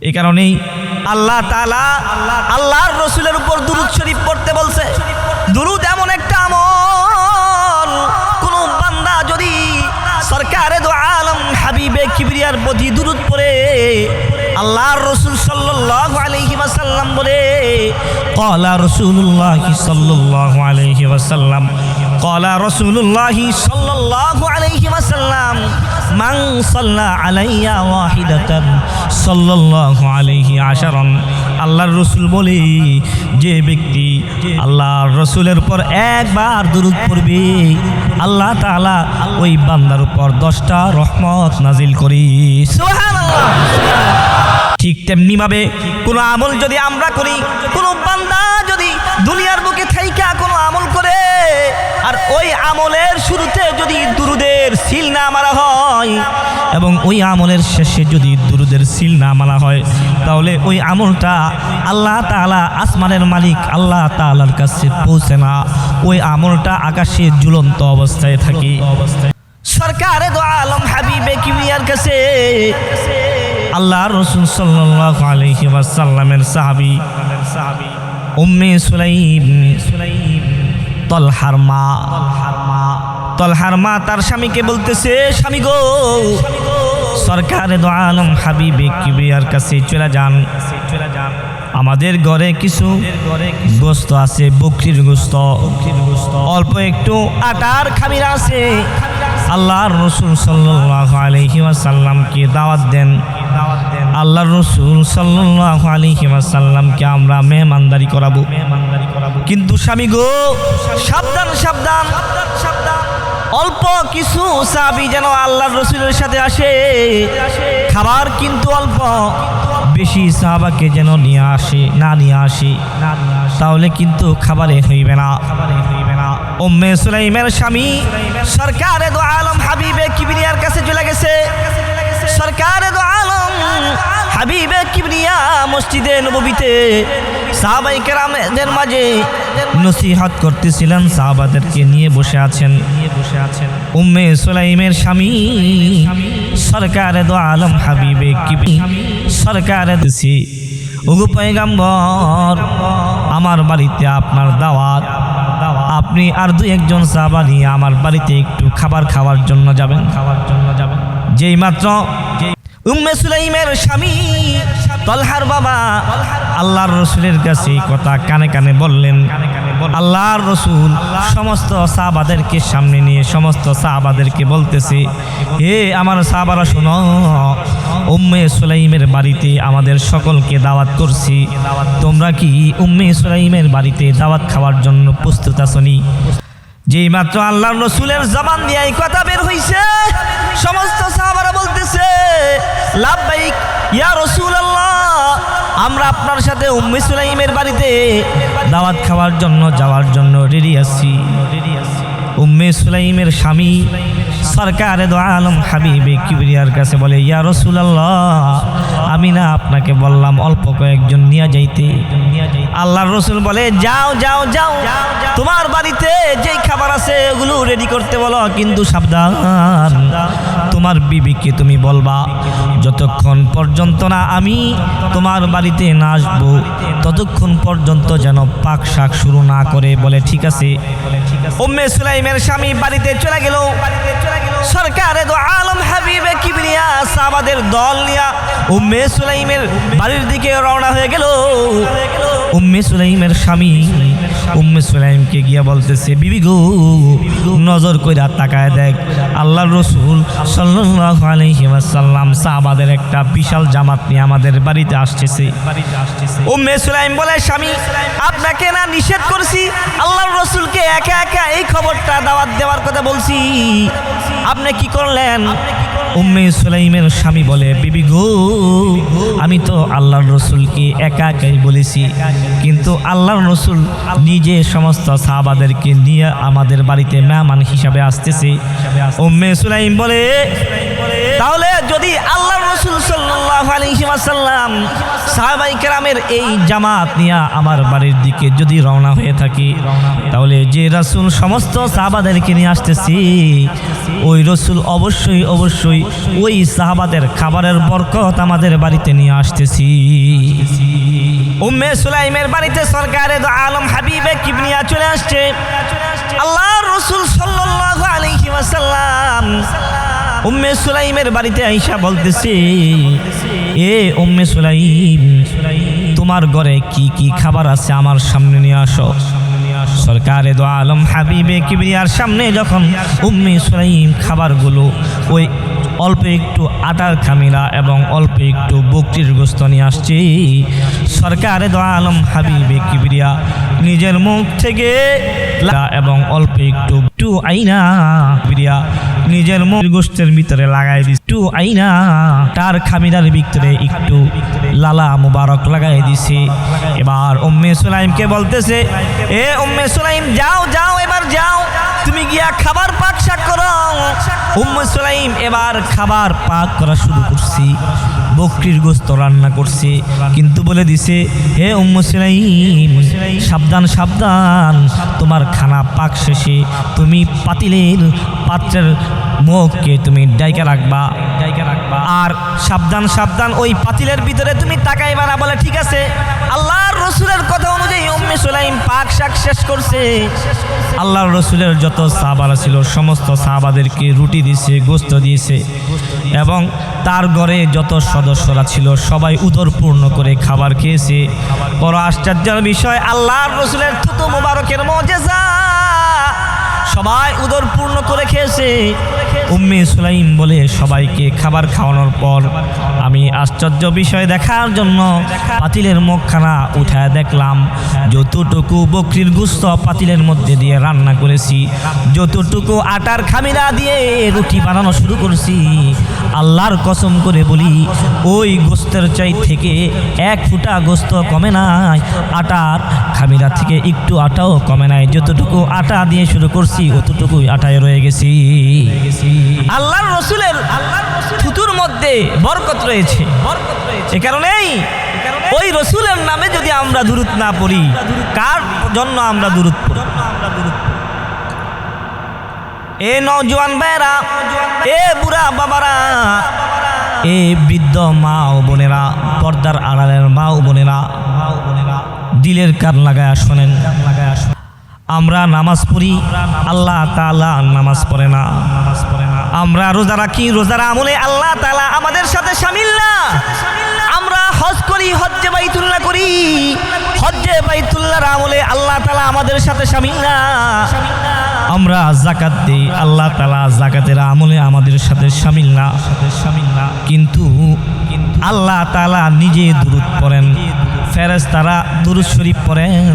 এই কারণেই আল্লাহ তালা আল্লাহ আল্লাহর রসুলের উপর দুরুদ শরীফ পড়তে বলছে, দুরুদ এমন একটা আমল, কোন বান্দা যদি সরকারে দো আলম হাবিবে কিবরিয়ার বধি দুরুদ পরে আল্লাহর রসুল সাল্লাল্লাহু আলাইহি ওয়াসাল্লাম বলে কলা রসুল্লাহি সাল্লাল্লাহু আলাইহি ওয়াসাল্লাম কলা রসুল্লাহি সাল্লাল্লাহু আলাইহি ওয়াসাল্লাম, মান সাল্লা আলাইয়া ওয়াহিদাতান সাল্লাল্লাহু আলাইহি আশারন। আল্লাহর রসুল বলি, যে ব্যক্তি আল্লাহ রসুলের পর একবার দুরুদ পড়বে, আল্লাহ তাআলা ওই বান্দার উপর দশটা রহমত নাজিল করি। ঠিক তেমনিভাবে কোনো আমল যদি আমরা করি, কোনো বান্দা যদি দুনিয়ার বুকে থাইকা কোনো আমল করে, আর ওই আমলের শুরুতে যদি দুরুদের সিল না মারা হয়, এবং ওই আমলের শেষে যদি দুরুদের সিল না মানা হয় তাহলে ওই আমলটা আল্লাহ তাআলা আসমানের মালিক আল্লাহ তাআলার কাছে পৌঁছে না। ওই আমলটা আকাশে ঝুলন্ত অবস্থায় থাকে। সরকারে দো আলম হাবিবে কিমিয়ার কাছে। আল্লাহ রসুল সাল্লাল্লাহু আলাইহি ওয়াসাল্লামের সাহাবী উম্মে সুলাইম সুলাইম তলহার মা তলহার মা তার স্বামীকে বলতেছে স্বামী গো সরকারে দো আলম হাবিবে কিবিয়ার কাছে চলে যান। চলে যান আমাদের ঘরে কিছু গোস্ত আছে, বকরির গোস্ত। অল্প একটু আটার খামির আছে। আল্লাহর রসুল সাল্লাল্লাহু আলাইহি ওয়াসাল্লামকে দাওয়াত দেন। আল্লাহর রসুল সাল্লাল্লাহু আলাইহি ওয়াসাল্লামকে আমরা মেহমানদারি করাবো। মেহমানদারি করাবো কিন্তু স্বামী গো সাবধান সাবধান সাবধান। অল্প কিছু সাবি যেন আল্লাহর রসুলের সাথে আসে। খাবার কিন্তু অল্প, বেশি সাহাবাকে যেন নিয়ে আসে, না নিয়ে আসে, তাহলে কিন্তু খাবারে হইবে না। হইবে না উম্মে সুলাইমের স্বামী সরকারে দো আলম হাবিবে কিবরিয়ার কাছে চলে গেছে। সরকারে দো আলম হাবিবে কিবরিয়া মসজিদে নববীতে সাহাবাই কেরামদের মাঝে নসিহত করতেছিলেন, সাহাবাদেরকে নিয়ে বসে আছেন। বসে আছেন উম্মে সুলাইমের স্বামী, সরকারে দো আলম হাবিবে কিবরি সরকারে দিছি। ওগো পয়গাম্বর, আমার বাড়িতে আপনার দাওয়াত। আপনি আর দুই একজন সাহাবা নিয়ে আমার বাড়িতে একটু খাবার খাওয়ার জন্য যাবেন। খাওয়ার জন্য যাবেন যেই মাত্র উম্মে সুলাইমের স্বামী তলহার বাবা আল্লাহর রসুলের কাছে কথা কানে কানে বললেন, আল্লাহর রসুল সমস্ত সাহাবাদেরকে সামনে নিয়ে সমস্ত সাহাবাদেরকে বলতেছে, হে আমার সাহাবারা শোনো, উম্মে সুলাইমের বাড়িতে আমাদের সকলকে দাওয়াত করছি। তোমরা কি উম্মে সুলাইমের বাড়িতে দাওয়াত খাওয়ার জন্য প্রস্তুত আসনি যেই মাত্র আল্লাহর রসুলের জবান দিয়ে কথা বের হইছে, সমস্ত সাহাবারা বলতেছে লাভবাইক ইয়া আমরা আপনার সাথে উম্মে সুলাইমের বাড়িতে দাওয়াত খাওয়ার জন্য, যাওয়ার জন্য রেডি আছি। উম্মে সুলাইমের স্বামী সরকারে দো আলম হাবিবে কিবরিয়ার কাছে বলে, ইয়া রসুল আল্লাহ আমি না আপনাকে বললাম অল্প কয়েকজন নিয়ে যাইতে। আল্লাহর রসুল বলে, যাও যাও যাও, তোমার বাড়িতে যেই খাবার আছে ওগুলো রেডি করতে বলো, কিন্তু সাবধান, তোমার বিবিকে তুমি বলবা, যতক্ষণ পর্যন্ত না আমি তোমার বাড়িতে না আসব, ততক্ষণ পর্যন্ত যেন পাক শাক শুরু না করে। বলে, ঠিক আছে। উম্মে সুলাইমের স্বামী বাড়িতে চলে গেল। সরকারে তো আলম হাবিবে কিবরিয়া সাহাবাদের দল নিয়া উম্মে সুলাইমের বাড়ির দিকে রওনা হয়ে গেল। উম্মে সুলাইমের স্বামী উম্মে সুলাইমকে গিয়া বলতেছে, বিবি গো, নজর কইরা তাকায় দেখ, আল্লাহর রসুল ওয়াসাল্লাম সাহাবাদের একটা বিশাল জামাত নিয়ে আমাদের বাড়িতে আসতেছে। উম্মে সুলাইম বলে, স্বামী, আপনাকে না নিষেধ করছি, আল্লাহর রসুলকে একা একা এই খবরটা দাওয়াত দেওয়ার কথা বলছি। আপনি কি করলেন? উম্মে সুলাইমের স্বামী বলে, বিবি গো, আমি তো আল্লাহর রসুলকে একা একাই বলেছি। কিন্তু আল্লাহর রসুল নিজে সমস্ত সাহাবাদেরকে নিয়ে আমাদের বাড়িতে মেহমান হিসাবে আসতেছে। উম্মে সুলাইম বলে, তাহলে যদি আল্লাহ রসুল ওয়াসাল্লাম সাহাবাই কেরামের এই জামাত নিয়ে আমার বাড়ির দিকে যদি রওনা হয়ে থাকি, তাহলে যে রাসূল সমস্ত সাহাবাদেরকে নিয়ে আসতেছি, ওই রসুল অবশ্যই অবশ্যই ওই সাহাবাদের খাবারের বরকত আমাদের বাড়িতে নিয়ে আসতেছি। উম্মে সুলাইমের বাড়িতে সরকারে আলম হাবিবে কিবনিয়া চলে আসছে। আল্লাহ রসুল সাল্লাল্লাহু আলাইহি ওয়াসাল্লাম উম্মে সুলাইমের বাড়িতে আইসা বলতেছে, এ উম্মে সুলাইম, তোমার ঘরে কি কি খাবার আছে আমার সামনে নিয়ে আসো? সরকারে দো আলম হাবিবে কিবরিয়ার সামনে যখন উম্মে সুলাইম খাবারগুলো ওই অল্প একটু আটার খামিরা এবং অল্প একটু বকরির গোস্ত নিয়ে আসছে। সরকার আলম হাবিবে কিবরিয়া, নিজের মুখ থেকে এবং অল্প একটু একটু আইনা কিবরিয়া, নিজের মুখ গোস্তের ভিতরে লাগাই দিস। টু আইনা, তার খামিরার ভিতরে একটু লালা মুবারক লাগাই দিছে। এবার উম্মে সুলাইমকে বলতেছে, এ উম্মে সুলাইম, যাও যাও, এবার যাও। তুমি গিয়া খাবার পাক শাক করো। উম্মে সুলাইম এবার খাবার পাক করা শুরু করছি। বকরির গোস্ত রান্না করছে। কিন্তু বলে দিছে, হে উম্মে সুলাইম, সাবধান সাবধান। তোমার খানা পাক শেষে তুমি পাতিলের পাত্রের মুখকে তুমি ডাইকা রাখবা। ডাইকা আর সাবধান সাবধান ওই পাতিলের ভিতরে তুমি তাকাইবা না বলে ঠিক আছে। আল্লাহর রসুলের কথা অনুযায়ী উম্মে সুলাইম পাক শাক শেষ করছে। আল্লাহর রসুলের যত সাহাবারা ছিল সমস্ত সাহাবাদেরকে রুটি দিয়েছে গোস্ত দিয়েছে। এবং তার ঘরে যত সদস্যরা ছিল সবাই উদরপূর্ণ করে খাবার খেয়েছে। বড় আশ্চর্যের বিষয় আল্লাহর রসুলের থুতু মুবারকের মজেজা সবাই উদর পূর্ণ করে খেয়েছে। উম্মে সুলাইম বলে সবাইকে খাবার খাওয়ানোর পর আমি আশ্চর্য বিষয় দেখার জন্য পাতিলের মুখখানা উঠায় দেখলাম, যতটুকু বকরির গুস্ত পাতিলের মধ্যে দিয়ে রান্না করেছি, যতটুকু আটার খামিরা দিয়ে রুটি বানানো শুরু করছি, আল্লাহর কসম করে বলি, ওই গোস্তের চাই থেকে এক ফুটা গোস্ত কমে নাই, আটার খামিরা থেকে একটু আটাও কমে নাই, যতটুকু আটা দিয়ে শুরু করছি, অতটুকুই আটায় রয়ে গেছি। আল্লাহর রসুলের থুতুর মধ্যে বরকত রয়েছে। এ কারণেই ওই রসুলের নামে যদি আমরা দূরত না পড়ি, কার জন্য আমরা দূরত পড়ি? এ নজওয়ান ভাইরা এ বুড়া বাবারা, এ বৃদ্ধ মা ও বোনেরা, পর্দার আড়ালের মা ও বোনেরা মা ও বোনেরা, দিলের কান লাগায় শোনেন। আমরা নামাজ পড়ি, আল্লাহ তালা নামাজ পড়ে না। আমরা রোজা রাখি, রোজার আমলে আল্লাহ তালা আমাদের সাথে সামিল না। আমরা হজ করি, হজ্জে বাইতুল্লাহ করি। হজ্জে বাইতুল্লাহর আমলে আল্লাহ তালা আমাদের সাথে সামিল না। আমরা জাকাত দিই, আল্লাহ তাআলা জাকাতের আমলে আমাদের সাথে সামিল না। সাথে শামিল না কিন্তু আল্লাহ তালা নিজে দুরূদ পড়েন। ফেরেশতারা দুরূদ শরীফ পড়েন।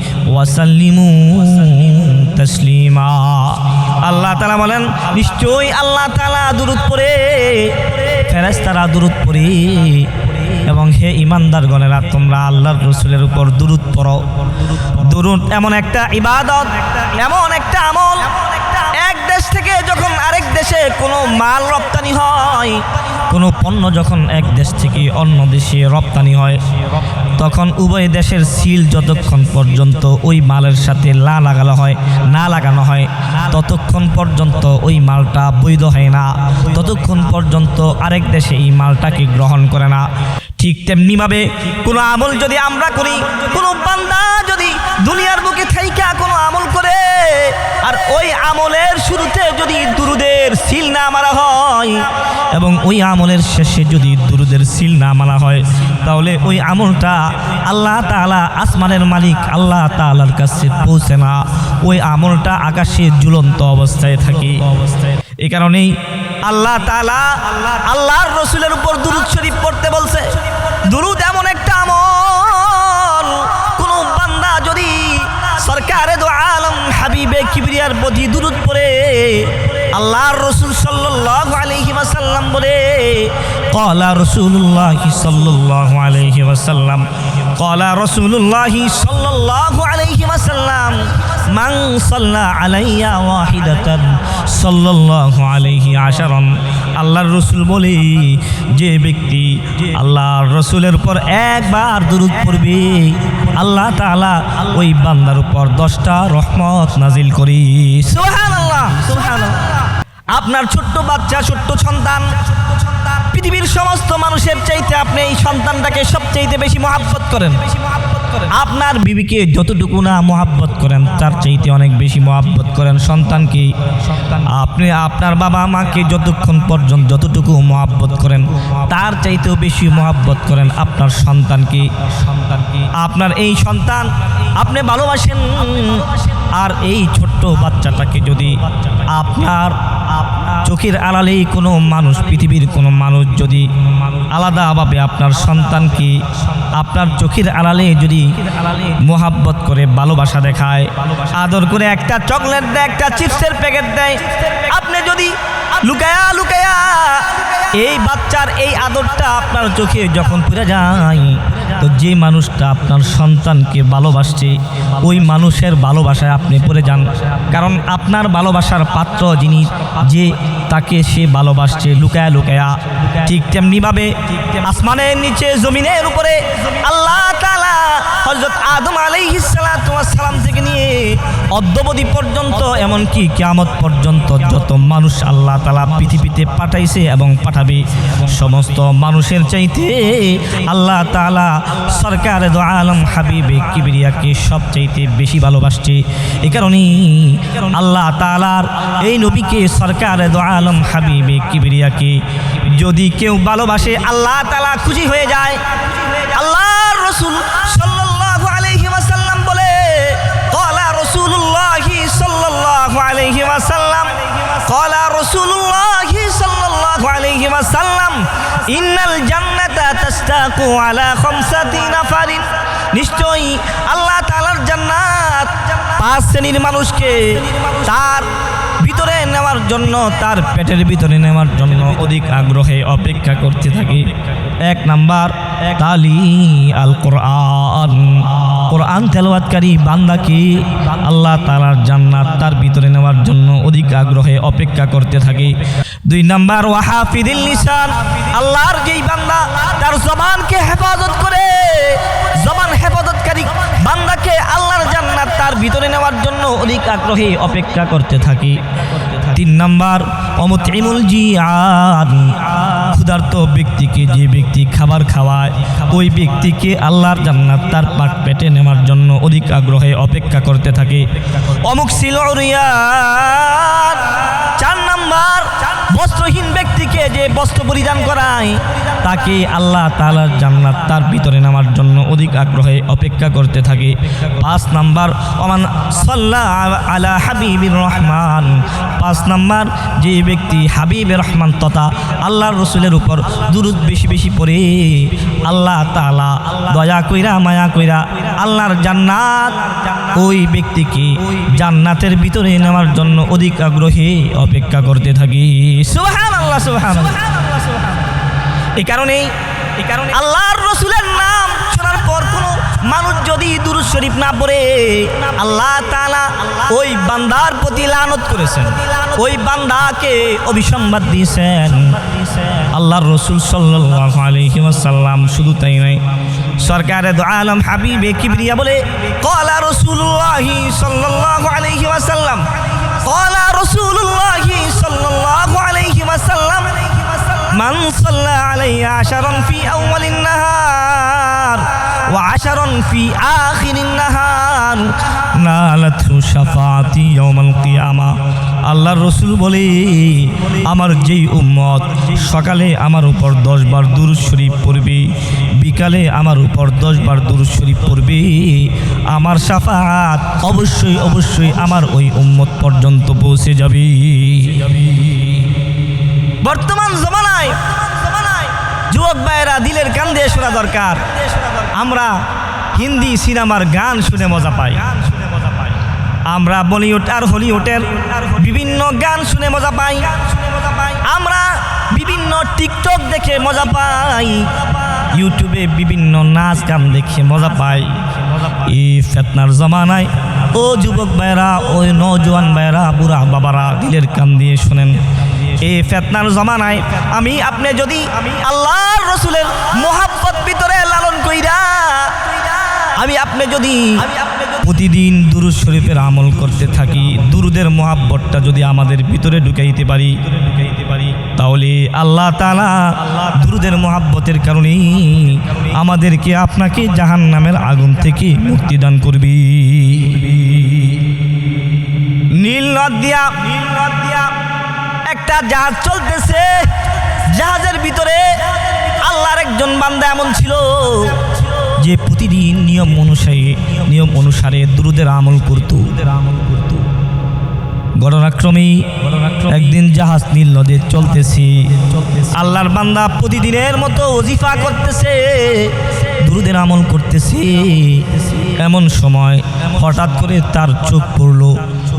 ওয়াসাল্লিমু তসলিমা। আল্লাহ তালা বলেন, নিশ্চয়ই আল্লাহ তালা দূরত পরে ফেরেস্তারা দূরত পরে এবং হে ইমানদারগণেরা তোমরা আল্লাহর রসুলের উপর দূরত পড়ো। দুরূদ এমন একটা ইবাদত, এমন একটা আমল দেশ থেকে যখন আরেক দেশে কোনো মাল রপ্তানি হয়, কোনো পণ্য যখন এক দেশ থেকে অন্য দেশে রপ্তানি হয়, তখন উভয় দেশের সিল যতক্ষণ পর্যন্ত ওই মালের সাথে না লাগানো হয়, না লাগানো হয়, ততক্ষণ পর্যন্ত ওই মালটা বৈধ হয় না, ততক্ষণ পর্যন্ত আরেক দেশে এই মালটাকে গ্রহণ করে না। ঠিক তেমনিভাবে কোনো আমল যদি আমরা করি, কোনো বান্দা যদি দুনিয়ার বুকে থাইকা কোনো আমল করে আর ওই আমলের শুরুতে যদি দুরুদের সিল না মারা হয়, এবং ওই আমলের শেষে যদি দুরুদের সিল না মারা হয়, তাহলে ওই আমলটা আল্লাহ তাআলা আসমানের মালিক আল্লাহ তাআলার কাছে পৌঁছে না। ওই আমলটা আকাশে ঝুলন্ত অবস্থায় থাকে। এই কারণেই আল্লাহ তাআলা আল্লাহর রসুলের উপর দুরুদ শরীফ পড়তে বলছে, দুরুদ এমন কিবরিয়ার প্রতি দূরত পরে আল্লাহর রসুল সাল্লাহ আলহি ওয়াসাল্লাম বলে, কলা রসুল্লাহি সাল্লাহ আলহি ওয়াসাল্লাম, কলা রসুল্লাহি সাল্লাহ আলহি ওয়াসাল্লাম মাং সাল্লাহ আলাইয়া ওয়াহিদাতান সাল্লাহ আলাইহি আশারান। আল্লাহর রসুল বলে, যে ব্যক্তি আল্লাহর রসুলের উপর একবার দুরূদ পড়বে, আল্লাহ তাআলা ওই বান্দার উপর দশটা রহমত নাজিল করি। আপনার ছোট্ট বাচ্চা, ছোট্ট সন্তান, পৃথিবীর সমস্ত মানুষের চাইতে আপনি এই সন্তানটাকে সবচাইতে বেশি মহাব্বত করেন। আপনার বিবিকে যতটুকু না মহাব্বত করেন তার চাইতে অনেক বেশি মহাব্বত করেন সন্তানকে আপনি আপনার বাবা মাকে যতক্ষণ পর্যন্ত যতটুকু মহাব্বত করেন তার চাইতেও বেশি মহাব্বত করেন আপনার সন্তানকে সন্তানকে আপনার এই সন্তান আপনি ভালোবাসেন আর এই ছোট্ট বাচ্চাটাকে যদি আপনার চোখের আড়ালেই কোনো মানুষ, পৃথিবীর কোনো মানুষ যদি আলাদাভাবে আপনার সন্তানকে আপনার চোখের আড়ালে যদি মোহাব্বত করে, ভালোবাসা দেখায়, আদর করে, একটা চকলেট দেয়, একটা চিপসের প্যাকেট দেয়, আপনি যদি লুকায়া লুকায়া এই বাচ্চার এই আদরটা আপনার চোখে যখন পুরে যায় তো যে মানুষটা আপনার সন্তানকে ভালোবাসছে, ওই মানুষের ভালোবাসায় আপনি পড়ে যান। কারণ আপনার ভালোবাসার পাত্র যিনি, যে তাকে সে ভালোবাসছে লুকায়া লুকায়া। ঠিক তেমনিভাবে আসমানের নিচে, জমিনের উপরে আল্লাহ তালা হজরত আদম আলাই সালাম থেকে নিয়ে অদ্যবধি পর্যন্ত, এমনকি কিয়ামত পর্যন্ত যত মানুষ আল্লাহ তালা পৃথিবীতে পাঠাইছে এবং পাঠাবে, সমস্ত মানুষের চাইতে আল্লাহ তালা সরকার আলম হাবিবে কিবরিয়াকে সবচাইতে বেশি ভালোবাসছে। এ কারণেই আল্লাহ তালার এই নবীকে সরকার আলম হাবিবে কিবরিয়াকে যদি কেউ ভালোবাসে, আল্লাহ তালা খুশি হয়ে যায়। আল্লাহ রসুল সাল্লাল্লাহু জান্নাতা নিশ্চয়ই আল্লাহ জান্নাত পাঁচ শ্রেণির মানুষকে তার ভিতরে নেওয়ার জন্য, তার পেটের ভিতরে নেওয়ার জন্য অধিক আগ্রহে অপেক্ষা করতে থাকে। এক নাম্বার, তালি আল কোরআন কোরআন তেলাওয়াতকারী বান্দাকে আল্লাহ তালার জান্নাত তার ভিতরে নেওয়ার জন্য অধিক আগ্রহে অপেক্ষা করতে থাকে। দুই নাম্বার, ওয়াহাফিদিল নিশান। আল্লাহর যেই বান্দা, তার জবানকে হেফাজত করে। জবান হেফাজতকারী বান্দাকে আল্লাহর জান্নাত তার ভিতরে নেওয়ার জন্য অধিক আগ্রহে অপেক্ষা করতে থাকি। তিন নাম্বার অমতিমুল জিয়ান। ক্ষুধার্ত ব্যক্তিকে যে ব্যক্তি খাবার খাওয়ায়, ওই ব্যক্তিকে আল্লাহর জান্নাত তার পাট পেটে নেওয়ার জন্য অধিক আগ্রহে অপেক্ষা করতে থাকে। অমুক সিলরিয়ান চার নাম্বার বস্ত্রহীন ব্যক্তিকে যে বস্ত্র পরিধান করায়, তাকে আল্লাহ তালার জান্নাত তার ভিতরে নামার জন্য অধিক আগ্রহে অপেক্ষা করতে থাকে। পাঁচ নাম্বার, ওমান সাল্লাহ আলা হাবিবির রহমান। পাঁচ নাম্বার, যে ব্যক্তি হাবিবের রহমান তথা আল্লাহর রসুলের উপর দুরুদ বেশি বেশি পড়ে, আল্লাহ তালা দয়া কইরা, মায়া কইরা আল্লাহর জান্নাত ওই ব্যক্তিকে জান্নাতের ভিতরে নেওয়ার জন্য অধিক আগ্রহে অপেক্ষা করতে থাকি। সুহান আল্লাহ সুবহান এই কারণেই এই কারণে আল্লাহর রসুলের নাম শোনার পর কোনো মানুষ যদি দুরুদ শরীফ না পড়ে আল্লাহ তাআলা ওই বান্দার প্রতি লানত করেছেন। ওই বান্দাকে অভিসম্বাদ দিয়েছেন। আল্লাহর রসুল সাল্লাল্লাহু আলাইহি ওয়াসাল্লাম শুধু তাই নয় সরকারে আলম হাবিবে কিবরিয়া বলে কলা রসুল্লাহি সাল্লাল্লাহু আলাইহি ওয়াসাল্লাম কলা রসুল্লাহি মান সাল্লা আলাইহি আশারান ফি আউয়ালিন নাহার ওয়া আশারান ফি আখিরিন নাহার। নালাতু শাফাআতি ইয়াউমাল কিয়ামা। আল্লাহর রসুল বলে, আমার যেই উম্মত সকালে আমার উপর দশবার দূর শরীফ পড়বে, বিকালে আমার উপর দশবার দূর শরীফ পড়বে, আমার সাফাত অবশ্যই অবশ্যই আমার ওই উম্মত পর্যন্ত পৌঁছে যাবে। বর্তমান জমানায় যুবক ভাইয়েরা দিলের কান দিয়ে শোনা দরকার। আমরা হিন্দি সিনেমার গান শুনে মজা পাই। আমরা বলিউড আর হলিউডের বিভিন্ন গান শুনে মজা পাই। আমরা বিভিন্ন টিকটক দেখে মজা পাই। ইউটিউবে বিভিন্ন নাচ গান দেখে মজা পাই। এই ফেতনার জমানায় ও যুবক ভাইরা ওই নজওয়ান ভাইরা বুড়া বাবারা দিলের কান দিয়ে শোনেন। এই ফেতনার জমানায় আমি, আপনি যদি আল্লাহর রসুলের মোহাব্বত ভিতরে লালন কইরা, আমি আপনি যদি প্রতিদিন দুরুদ শরীফের আমল করতে থাকি, দুরুদের মহাব্বতটা যদি আমাদের ভিতরে ঢুকাইতে পারি, তাহলে আল্লাহ তালা দুরুদের মহাব্বতের কারণেই আমাদেরকে আপনাকে জাহান নামের আগুন থেকে মুক্তিদান করবি। নীল নদ দিয়া নীল নদ দিয়া একটা জাহাজ চলতেছে। জাহাজের ভিতরে আল্লাহর একজন বান্দা এমন ছিল, যে প্রতিদিন নিয়ম অনুসারে নিয়ম অনুসারে দুরুদের আমল করত। ঘটনাক্রমেই একদিন জাহাজ নীল নদে চলতেছে। আল্লাহর বান্দা প্রতিদিনের মতো ওজিফা করতেছে, দুরুদের আমল করতেছে। এমন সময় হঠাৎ করে তার চোখ পড়ল।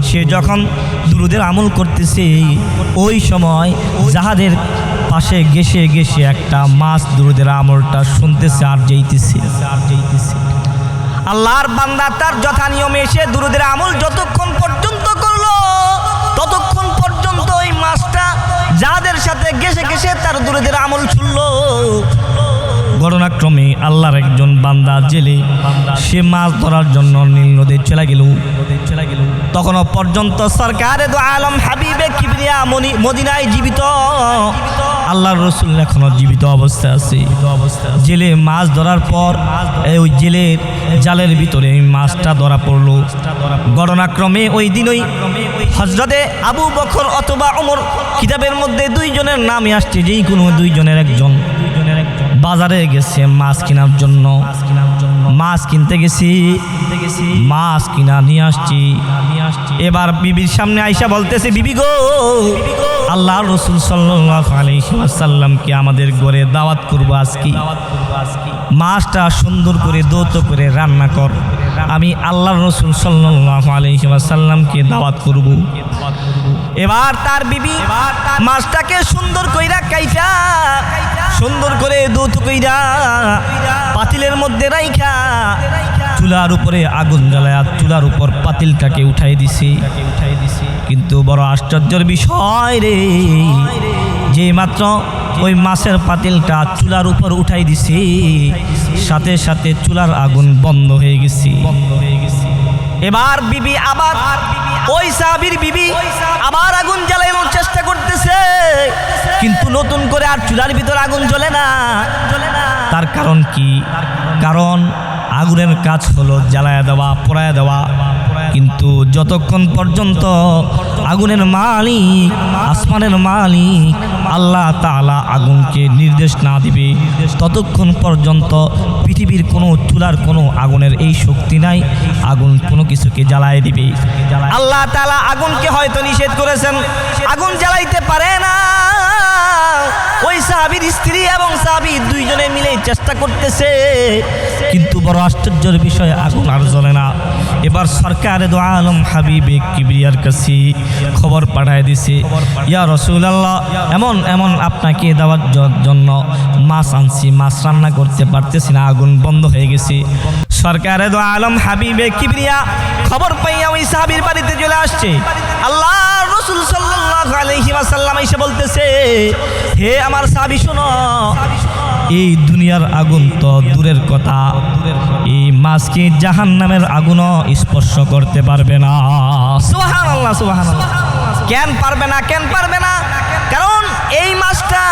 সে যখন দুরুদের আমল করতেছে, ওই সময় জাহাজের পাশে গেসে গেসে একটা মাছ দুরুদের আমলটা শুনতেছে আর যেইতেছে। আর যেইতেছে আল্লাহর বান্দা তার যথা নিয়মে এসে দুরুদের আমল যতক্ষণ পর্যন্ত করল, ততক্ষণ পর্যন্ত ওই মাছটা যাদের সাথে গেসে গেসে তার দুরুদের আমল শুনলো। ঘটনাক্রমে আল্লাহর একজন বান্দা জেলে সে মাছ ধরার জন্য নীল নদে চলে গেল। চলে গেল তখনও পর্যন্ত সরকারে আলম হাবিবে মদিনায় জীবিত। আল্লাহর রসুল এখনও জীবিত অবস্থায় আছে। জেলে মাছ ধরার পর ওই জেলের জালের ভিতরে মাছটা ধরা পড়ল। ঘটনাক্রমে ওই দিন ওই হজরতে আবু বকর অথবা অমর কিতাবের মধ্যে দুইজনের নামে আসছে, যেই কোনো দুইজনের একজন। বাজারে গেছে, মাছ কেনার জন্য। মাছ কিনতে গেছি, মাছ কিনা নিয়ে আসছি। এবার বিবির সামনে আইসা বলতেছে, বিবি গো আল্লাহ রসুল সাল্লামকে আমাদের ঘরে দাওয়াত করব আজকে? মাছটা সুন্দর করে দৌত করে রান্না কর। আমি আল্লাহ রসুল সাল্লাহ আলহিমাসাল্লামকে দাওয়াত করব। এবার তার বিবি মাছটাকে সুন্দর কইরা কাইটা সুন্দর করে দুধ কইরা পাতিলের মধ্যে রাইখা চুলার উপরে আগুন জ্বালায়া চুলার উপর পাতিলটাকে উঠাই দিছে। কিন্তু বড় আশ্চর্যের বিষয় রে, যে মাত্র ওই মাছের পাতিলটা চুলার উপর উঠাই দিছে, সাথে সাথে চুলার আগুন বন্ধ হয়ে গেছি। বন্ধ হয়ে এবার বিবি আবার ওই সাহাবির বিবি আবার আগুন জ্বালানোর চেষ্টা করতেছে। কিন্তু নতুন করে আর চুলার ভিতর আগুন জ্বলে না। তার কারণ কি? কারণ আগুনের কাজ হলো জ্বালায়া দেওয়া, পোড়ায়া দেওয়া। কিন্তু যতক্ষণ পর্যন্ত আগুনের মালিক, আসমানের মালিক আল্লাহ তালা আগুনকে নির্দেশ না দিবে, ততক্ষণ পর্যন্ত পৃথিবীর কোনো চুলার কোনো আগুনের এই শক্তি নাই, আগুন কোনো কিছুকে জ্বালায় দিবে। আল্লাহ তালা আগুনকে হয়তো নিষেধ করেছেন, আগুন জ্বালাইতে পারে না। ওই সাহাবির স্ত্রী এবং সাহাবি দুইজনে মিলে চেষ্টা করতেছে কিন্তু বড় আশ্চর্যের বিষয়, আগুন আর জ্বলে না। এবার সরকার আলম হাবিবে কিবরিয়ার কাছে খবর পাঠায় দিছে। ইয়া রসুলাল্লাহ, এমন এমন আপনাকে দেওয়ার জন্য মাছ আনছি, মাছ রান্না করতে পারতেছি না, আগুন বন্ধ হয়ে গেছে। সরকারে দো আলম হাবিবে কিবরিয়া, খবর পাইয়া ওই সাহাবির বাড়িতে চলে আসছে। আল্লাহ রসুল সাল্লাল্লাহু আলাইহি ওয়াসাল্লাম এসে বলতেছে, হে আমার সাহাবী, শোনো। এই দুনিয়ার আগুন তো দূরের কথা। এই মাছকে জাহান নামের আগুনও স্পর্শ করতে পারবে না? সুহান আল্লাহ সুহান কেন পারবে না, কেন পারবে না? কারণ এই মাছটা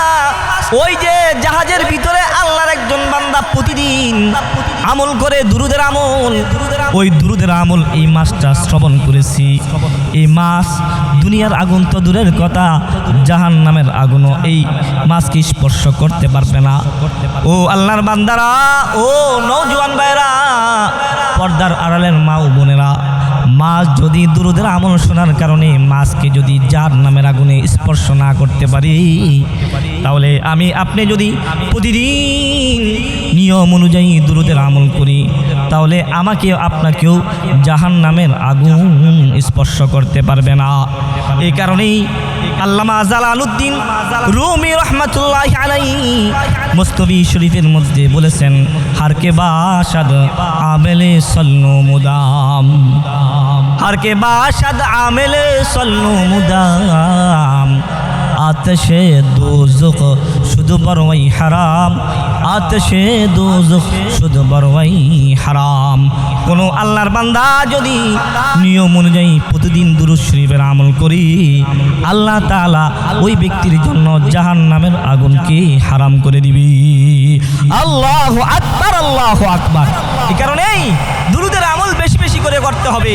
ওই যে জাহাজের ভিতরে আল্লাহর একজন বান্দা প্রতিদিন আমল করে দুরুদের আমল। ওই দুরুদের আমল এই মাসটা শ্রবণ করেছি। এই মাস দুনিয়ার আগুন তো দূরের কথা জাহান নামের আগুনও এই মাছকে স্পর্শ করতে পারবে না। ও আল্লাহর বান্দারা, ও নৌজওয়ান ভাইরা পর্দার আড়ালের মা ও বোনেরা মাছ যদি দুরুদের আমল শোনার কারণে মাছকে যদি যার নামের আগুনে স্পর্শ না করতে পারি, তাহলে আমি, আপনি যদি প্রতিদিন নিয়ম অনুযায়ী দুরুদের আমল করি, তাহলে আমাকে, আপনাকেও জাহান নামের আগুন স্পর্শ করতে পারবে না। এই কারণেই আল্লামা জালালউদ্দিন রুমি রহমাতুল্লাহ মুস্তবি শরীফের মধ্যে বলেছেন, হারকে বাসাদ আমেলে সল্লু মুদাম। হারকে বাসাদ আমেলে সল্লু মুদাম আতশে দোজখ শুধু বড়ই হারাম আতশে দোজখ শুধু বড়ই হারাম কোনো আল্লাহর বান্দা যদি নিয়ম অনুযায়ী প্রতিদিন দুরুদ শরীফের আমল করি, আল্লাহ তাআলা ওই ব্যক্তির জন্য জাহান নামের আগুনকে হারাম করে দিবি। আল্লাহ আকবার আল্লাহ আকবার। এই কারণেই দুরুদের আমল বেশি বেশি করে করতে হবে।